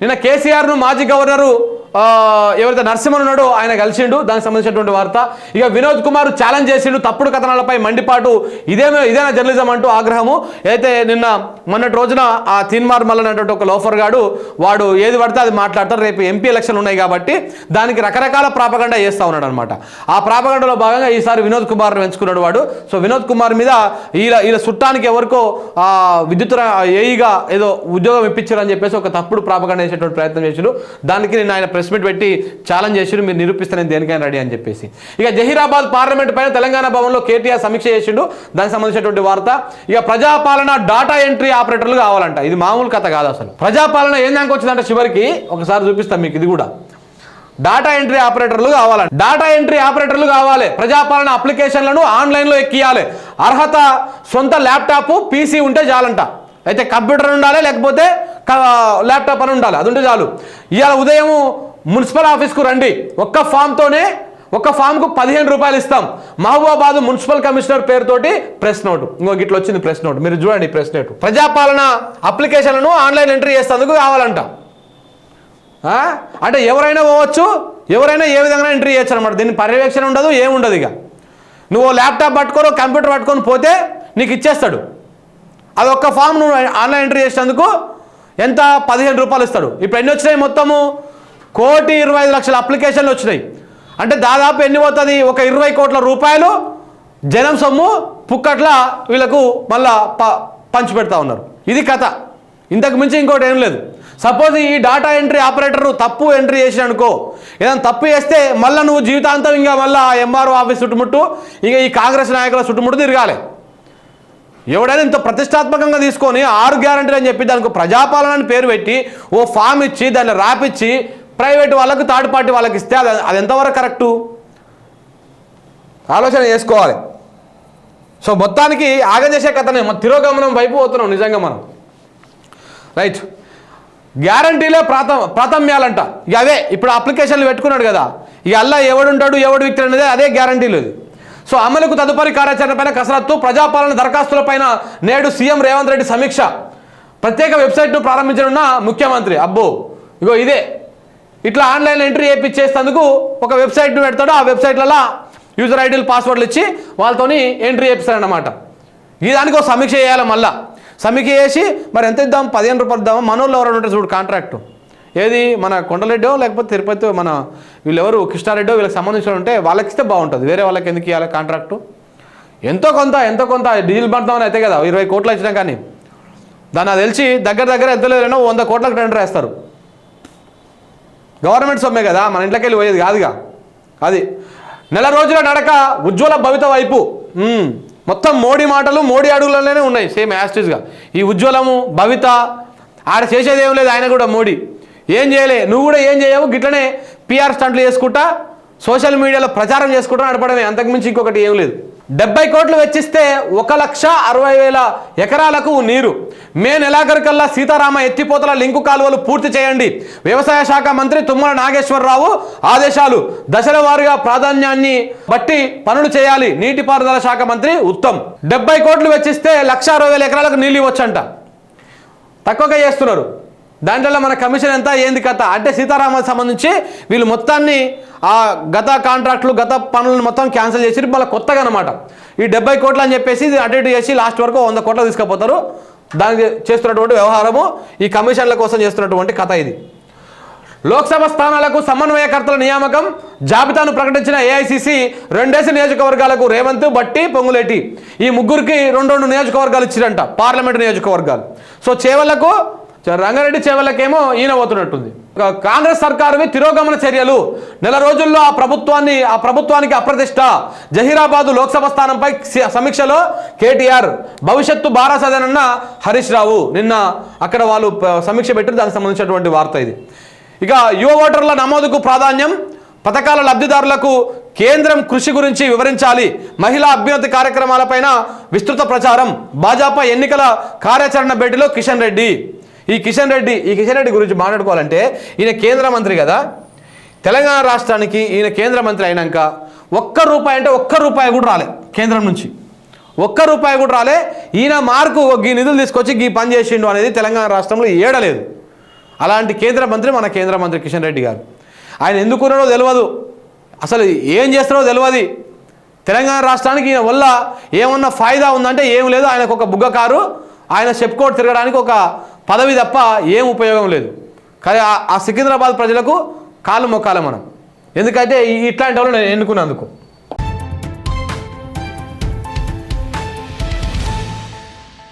నిన్న కేసీఆర్ను మాజీ గవర్నరు ఎవరైతే నరసింహన్ ఉన్నాడో ఆయన కలిసిండు. దానికి సంబంధించినటువంటి వార్త. ఇక వినోద్ కుమార్ ఛాలెంజ్ చేసిండు. తప్పుడు కథనాలపై మండిపాటు. ఇదేమో ఇదేనా జర్నలిజం అంటూ ఆగ్రహము. అయితే నిన్న మొన్నటి రోజున ఆ తీన్మార్ మల్ అనేటువంటి ఒక లోఫర్ గాడు వాడు ఏది పడితే అది మాట్లాడతారు రేపు ఎంపీ ఎలక్షన్ ఉన్నాయి కాబట్టి దానికి రకరకాల ప్రాపగండ చేస్తూ ఉన్నాడు అనమాట ఆ ప్రాపగండలో భాగంగా ఈసారి వినోద్ కుమార్ ఎంచుకున్నాడు వాడు. సో వినోద్ కుమార్ మీద ఈయన ఈయన చుట్టానికి ఎవరికో ఆ విద్యుత్ ఏఈగా ఏదో ఉద్యోగం ఇప్పించారని చెప్పేసి ఒక తప్పుడు ప్రాపగండ చేసేటువంటి ప్రయత్నం చేసిండు. దానికి నేను ఆయన ప్రెస్ మీట్ పెట్టి ఛాలెంజ్ చేసిండు మీరు నిరూపిస్తే నేను దేనికైనా రెడీ అని చెప్పేసి. ఇక జహీరాబాద్ పార్లమెంట్ పైన తెలంగాణ భవన్లో కేటీఆర్ సమీక్ష చేసిండు. దానికి సంబంధించినటువంటి వార్త. ఇక ప్రజాపాలన డాటా ఎంట్రీ ఆపరేటర్లు కావాలంట. ఇది మామూలు కథ కాదు అసలు. ప్రజాపాలన ఏం దానికి వచ్చిందంటే చివరికి? ఒకసారి చూపిస్తాం మీకు ఇది కూడా. డాటా ఎంట్రీ ఆపరేటర్లు కావాలంట. డాటా ఎంట్రీ ఆపరేటర్లు కావాలి. ప్రజాపాలన అప్లికేషన్లను ఆన్లైన్లో ఎక్కియాలి. అర్హత సొంత ల్యాప్టాప్ పీసీ ఉంటే చాలంట. అయితే కంప్యూటర్ ఉండాలి లేకపోతే ల్యాప్టాప్ అని ఉండాలి. అది ఉంటే చాలు. ఇవాళ ఉదయం మున్సిపల్ ఆఫీస్కు రండి. ఒక్క ఫామ్తోనే ఒక ఫామ్కు పదిహేను రూపాయలు ఇస్తాం. మహబూబాబాద్ మున్సిపల్ కమిషనర్ పేరుతోటి ప్రెస్ నోట్. ఇంకో ఇట్లా వచ్చింది ప్రెస్ నోట్. మీరు చూడండి ప్రెస్ నోట్. ప్రజాపాలన అప్లికేషన్లను ఆన్లైన్ ఎంట్రీ చేసేందుకు కావాలంట. అంటే ఎవరైనా పోవచ్చు ఎవరైనా ఏ విధంగా ఎంట్రీ చేయొచ్చు అనమాట దీని పర్యవేక్షణ ఉండదు ఏముండదు ఇక. నువ్వు ల్యాప్టాప్ పట్టుకొని కంప్యూటర్ పట్టుకొని పోతే నీకు ఇచ్చేస్తాడు. అది ఒక్క ఫామ్ నువ్వు ఆన్లైన్ ఎంట్రీ చేసేందుకు ఎంత? పదిహేను రూపాయలు ఇస్తాడు. ఇప్పుడు ఎన్ని వచ్చినాయి మొత్తము? కోటి ఇరవై ఐదు లక్షల అప్లికేషన్లు వచ్చినాయి. అంటే దాదాపు ఎన్ని పోతుంది? ఒక ఇరవై కోట్ల రూపాయలు జనం సొమ్ము పుక్కట్ల వీళ్ళకు మళ్ళా ప పంచి పెడతా ఉన్నారు. ఇది కథ. ఇంతకు మించి ఇంకోటి ఏం లేదు. సపోజ్ ఈ డాటా ఎంట్రీ ఆపరేటర్ తప్పు ఎంట్రీ చేసి అనుకో ఏదైనా తప్పు చేస్తే మళ్ళీ నువ్వు జీవితాంతం ఇంకా మళ్ళీ ఎంఆర్ఓ ఆఫీస్ చుట్టుముట్టు ఇంకా ఈ కాంగ్రెస్ నాయకుల చుట్టుముట్టు తిరగాలి. ఎవడైనా ఇంత ప్రతిష్టాత్మకంగా తీసుకొని ఆరు గ్యారంటీలు అని చెప్పి దానికి ప్రజాపాలన అని పేరు పెట్టి ఓ ఫామ్ ఇచ్చి దాన్ని రాపిచ్చి ప్రైవేట్ వాళ్ళకు థర్డ్ పార్టీ వాళ్ళకి ఇస్తే అది అది ఎంతవరకు కరెక్టు? ఆలోచన చేసుకోవాలి. సో మొత్తానికి ఆగం చేసే కథనే మన తిరోగమనం వైపు పోతున్నాం నిజంగా మనం. రైట్. గ్యారంటీలే ప్రాథ ప్రాథమ్యాలంట. ఇక అవే ఇప్పుడు అప్లికేషన్లు పెట్టుకున్నాడు కదా. ఇక అల్లా ఎవడుంటాడు ఎవడు వ్యక్తి అనేది అదే గ్యారంటీలు లేదు సో అమలుకు తదుపరి కార్యాచరణ పైన కసరత్తు ప్రజాపాలన దరఖాస్తులపైన నేడు సీఎం రేవంత్ రెడ్డి సమీక్ష. ప్రత్యేక వెబ్సైట్ను ప్రారంభించనున్న ముఖ్యమంత్రి అబ్బో ఇగో ఇదే. ఇట్లా ఆన్లైన్ ఎంట్రీ చేయించేందుకు ఒక వెబ్సైట్ను పెడతాడు ఆ వెబ్సైట్లలో యూజర్ ఐడీలు పాస్వర్డ్లు ఇచ్చి వాళ్ళతోని ఎంట్రీ చేపిస్తారన్నమాట ఈ దానికి ఒక సమీక్ష చేయాలి మళ్ళీ. సమీక్ష చేసి మరి ఎంత ఇద్దాం? పదిహేను రూపాయలు ఇద్దామా? మనోళ్ళు ఎవరైనా ఉంటారు చూడు కాంట్రాక్టు. ఏది? మన కొండలెడ్డో లేకపోతే తిరుపతి మన వీళ్ళెవరు? కృష్ణారెడ్డో వీళ్ళకి సంబంధించిన ఉంటే వాళ్ళకి ఇస్తే బాగుంటుంది. వేరే వాళ్ళకి ఎందుకు ఇవ్వాలి కాంట్రాక్టు? ఎంతో కొంత ఎంతో కొంత డీజిల్ పడతామని అయితే కదా ఇరవై కోట్లు వచ్చినా కానీ. దాన్ని అది తెలిసి దగ్గర దగ్గర ఎంత లేదైనా వంద కోట్లకు టెండర్ వేస్తారు. గవర్నమెంట్ సొమ్మే కదా మన ఇంట్లోకి వెళ్ళి పోయేది కాదుగా. అది. నెల రోజుల నడక ఉజ్వల భవిత వైపు. మొత్తం మోడీ మాటలు మోడీ అడుగులలోనే ఉన్నాయి సేమ్ యాస్టిజ్గా ఈ ఉజ్వలము భవిత ఆడ చేసేది ఏం లేదు ఆయన కూడా మోడీ. ఏం చేయలే నువ్వు కూడా ఏం చేయవు గిట్లనే పిఆర్ స్టంట్లు చేసుకుంటా సోషల్ మీడియాలో ప్రచారం చేసుకుంటా నడపడమే అంతకుమించి ఇంకొకటి ఏం లేదు. డెబ్బై కోట్లు వెచ్చిస్తే ఒక లక్ష అరవై వేల ఎకరాలకు నీరు. మే నెలాఖరికల్లా సీతారామ ఎత్తిపోతల లింకు కాలువలు పూర్తి చేయండి. వ్యవసాయ శాఖ మంత్రి తుమ్మల నాగేశ్వరరావు ఆదేశాలు. దశల వారీగా ప్రాధాన్యాన్ని బట్టి పనులు చేయాలి. నీటిపారుదల శాఖ మంత్రి ఉత్తమ్. డెబ్బై కోట్లు వెచ్చిస్తే లక్ష అరవై వేల ఎకరాలకు నీళ్ళు ఇవ్వచ్చంట. తక్కువగా చేస్తున్నారు. దాంట్లో మన కమిషన్ ఎంత ఏంది కథ? అంటే సీతారామకు సంబంధించి వీళ్ళు మొత్తాన్ని ఆ గత కాంట్రాక్టులు గత పనులను మొత్తం క్యాన్సిల్ చేసి మళ్ళీ కొత్తగా అనమాట ఈ డెబ్బై కోట్లు అని చెప్పేసి ఇది అటు ఇటు చేసి లాస్ట్ వరకు వంద కోట్లు తీసుకుపోతారు. దానికి చేస్తున్నటువంటి వ్యవహారము ఈ కమిషన్ల కోసం చేస్తున్నటువంటి కథ ఇది. లోక్సభ స్థానాలకు సమన్వయకర్తల నియామకం జాబితాను ప్రకటించిన ఏఐసిసి రెండేసి నియోజకవర్గాలకు రేవంత్ బట్టి పొంగులేటి. ఈ ముగ్గురికి రెండు రెండు నియోజకవర్గాలు ఇచ్చిరంట పార్లమెంటు నియోజకవర్గాలు. సో చేవలకు రంగారెడ్డి చేవలకేమో ఈయన పోతున్నట్టుంది. కాంగ్రెస్ సర్కారువి తిరోగమన చర్యలు. నెల రోజుల్లో ఆ ప్రభుత్వాన్ని ఆ ప్రభుత్వానికి అప్రతిష్ట. జహీరాబాదు లోక్సభ స్థానంపై సి- సమీక్షలో కేటీఆర్ భవిష్యత్తు బారాసదనన్న హరీష్ రావు. నిన్న అక్కడ వాళ్ళు సమీక్ష పెట్టి దానికి సంబంధించినటువంటి వార్త ఇది. ఇక యువ ఓటర్ల నమోదుకు ప్రాధాన్యం. పథకాల లబ్ధిదారులకు కేంద్రం కృషి గురించి వివరించాలి. మహిళా అభ్యున్నతి కార్యక్రమాలపైన విస్తృత ప్రచారం. భాజపా ఎన్నికల కార్యాచరణ భేటీలో కిషన్ రెడ్డి. ఈ కిషన్ రెడ్డి ఈ కిషన్ రెడ్డి గురించి మాట్లాడుకోవాలంటే ఈయన కేంద్ర మంత్రి కదా. తెలంగాణ రాష్ట్రానికి ఈయన కేంద్ర మంత్రి అయినాక ఒక్క రూపాయి అంటే ఒక్క రూపాయి కూడా రాలే కేంద్రం నుంచి. ఒక్క రూపాయి కూడా రాలే. ఈయన మార్కు ఈ నిధులు తీసుకొచ్చి ఈ పని చేసిండు అనేది తెలంగాణ రాష్ట్రంలో ఏడలేదు. అలాంటి కేంద్ర మంత్రి మన కేంద్ర మంత్రి కిషన్ రెడ్డి గారు. ఆయన ఎందుకున్నాడో తెలియదు అసలు ఏం చేస్తారో తెలియదు తెలంగాణ రాష్ట్రానికి ఈయన వల్ల ఏమన్నా ఫాయిదా ఉందంటే ఏం లేదు. ఆయనకు ఒక బుగ్గ కారు ఆయన చెప్పుకోటు తిరగడానికి ఒక పదవి తప్ప ఏం ఉపయోగం లేదు. కానీ ఆ సికింద్రాబాద్ ప్రజలకు కాలు మొక్కాలి మనం. ఎందుకంటే ఇట్లాంటి వాళ్ళు నేను ఎన్నుకున్నందుకు.